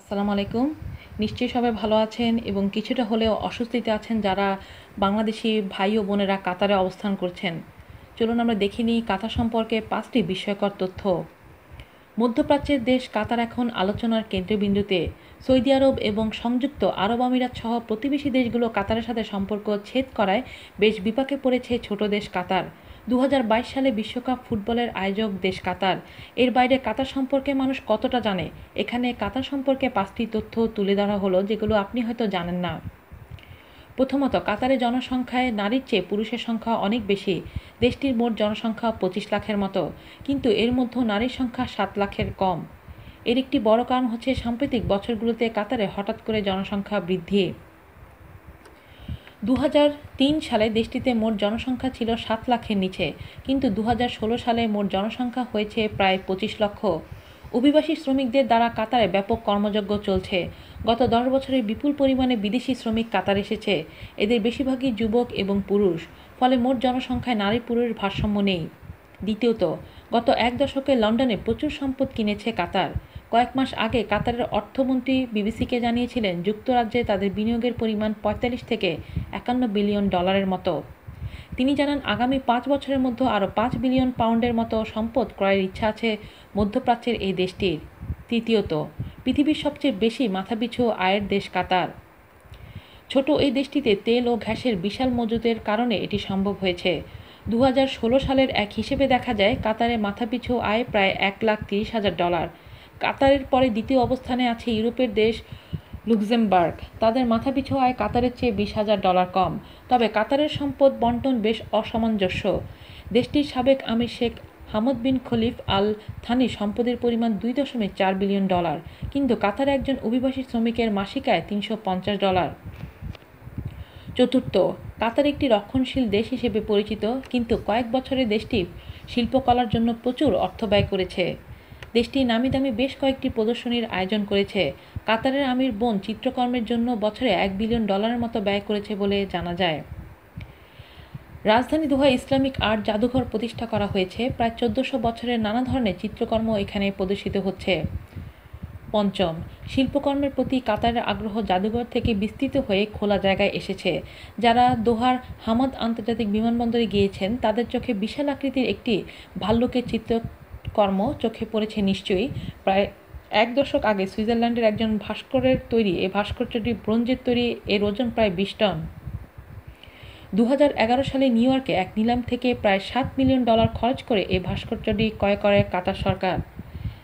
আসসালামু আলাইকুম। নিশ্চয়ই সবাই ভালো আছেন এবং কিছুটা হলেও অস্বস্তিতে আছেন যারা বাংলাদেশি ভাই ও বোনেরা কাতারে অবস্থান করছেন। চলুন আমরা দেখে নিই কাতার সম্পর্কে পাঁচটি বিস্ময়কর তথ্য। মধ্যপ্রাচ্যের দেশ কাতার এখন আলোচনার কেন্দ্রবিন্দুতে। সৌদি আরব এবং সংযুক্ত আরব আমিরাত সহ প্রতিবেশী দেশগুলো কাতারের সাথে সম্পর্ক ছেদ করায় বেশ বিপাকে পড়েছে ছোট দেশ কাতার। দু হাজার বাইশ সালে বিশ্বকাপ ফুটবলের আয়োজক দেশ কাতার। এর বাইরে কাতার সম্পর্কে মানুষ কতটা জানে? এখানে কাতার সম্পর্কে পাঁচটি তথ্য তুলে ধরা হলো, যেগুলো আপনি হয়তো জানেন না। প্রথমত কাতারের জনসংখ্যায় নারীর চেয়ে পুরুষের সংখ্যা অনেক বেশি। দেশটির মোট জনসংখ্যা পঁচিশ লাখের মতো, কিন্তু এর মধ্যে নারীর সংখ্যা সাত লাখের কম। এর একটি বড় কারণ হচ্ছে সাম্প্রতিক বছরগুলোতে কাতারে হঠাৎ করে জনসংখ্যা বৃদ্ধি। দু হাজার তিন সালে দেশটিতে মোট জনসংখ্যা ছিল সাত লাখের নিচে, কিন্তু দু হাজার ষোলো সালে মোট জনসংখ্যা হয়েছে প্রায় পঁচিশ লক্ষ। অভিবাসী শ্রমিকদের দ্বারা কাতারে ব্যাপক কর্মযজ্ঞ চলছে। গত দশ বছরে বিপুল পরিমাণে বিদেশি শ্রমিক কাতার এসেছে। এদের বেশিরভাগই যুবক এবং পুরুষ, ফলে মোট জনসংখ্যায় নারী পুরুষ ভারসাম্য নেই। দ্বিতীয়ত গত এক দশকে লন্ডনে প্রচুর সম্পদ কিনেছে কাতার। কয়েক মাস আগে কাতারের অর্থমন্ত্রী বিবিসিকে জানিয়েছিলেন যুক্তরাজ্যে তাদের বিনিয়োগের পরিমাণ পঁয়তাল্লিশ থেকে একান্ন বিলিয়ন ডলারের মতো। তিনি জানান, আগামী পাঁচ বছরের মধ্যে আরও পাঁচ বিলিয়ন পাউন্ডের মতো সম্পদ ক্রয়ের ইচ্ছা আছে মধ্যপ্রাচ্যের এই দেশটির। তৃতীয়ত, পৃথিবীর সবচেয়ে বেশি মাথাপিছু আয়ের দেশ কাতার। ছোট এই দেশটিতে তেল ও গ্যাসের বিশাল মজুদের কারণে এটি সম্ভব হয়েছে। দু হাজার ষোলো সালের এক হিসেবে দেখা যায়, কাতারে মাথাপিছু আয় প্রায় এক লাখ তিরিশ হাজার ডলার। কাতারের পরে দ্বিতীয় অবস্থানে আছে ইউরোপের দেশ লুক্সেমবার্গ। তাদের মাথাপিছু আয় কাতারের চেয়ে বিশ হাজার ডলার কম। তবে কাতারের সম্পদ বন্টন বেশ অসামঞ্জস্য। দেশটির সাবেক আমির শেখ হামদ বিন খলিফ আল থানি সম্পদের পরিমাণ দুই দশমিক চার বিলিয়ন ডলার, কিন্তু কাতারে একজন অভিবাসী শ্রমিকের মাসিক আয় তিনশো পঞ্চাশ ডলার। চতুর্থ কাতার একটি রক্ষণশীল দেশ হিসেবে পরিচিত, কিন্তু কয়েক বছরে দেশটি শিল্পকলার জন্য প্রচুর অর্থ ব্যয় করেছে। দেশটি নামি দামি বেশ কয়েকটি প্রদর্শনীর আয়োজন করেছে। কাতারের আমির বোন চিত্রকর্মের জন্য বছরে এক বিলিয়ন ডলারের মতো ব্যয় করেছে বলে জানা যায়। রাজধানী দোহা ইসলামিক আর্ট জাদুঘর প্রতিষ্ঠা করা হয়েছে। প্রায় চোদ্দোশো বছরের নানা ধরনের চিত্রকর্ম এখানে প্রদর্শিত হচ্ছে। পঞ্চম, শিল্পকর্মের প্রতি কাতারের আগ্রহ জাদুঘর থেকে বিস্তৃত হয়ে খোলা জায়গায় এসেছে। যারা দোহার হামাদ আন্তর্জাতিক বিমানবন্দরে গিয়েছেন, তাদের চোখে বিশাল আকৃতির একটি ভাল্লুকের চিত্রকর্ম চোখে পড়েছে নিশ্চয়ই। প্রায় এক দশক আগে সুইজারল্যান্ডের একজন ভাস্করের তৈরি এই ভাস্কর্যটি ব্রোঞ্জের তৈরি, এর ওজন প্রায় বিশ টন। দু হাজার এগারো সালে নিউ ইয়র্কে এক নিলাম থেকে প্রায় সাত মিলিয়ন ডলার খরচ করে এই ভাস্কর্যটি ক্রয় করে কাতার সরকার।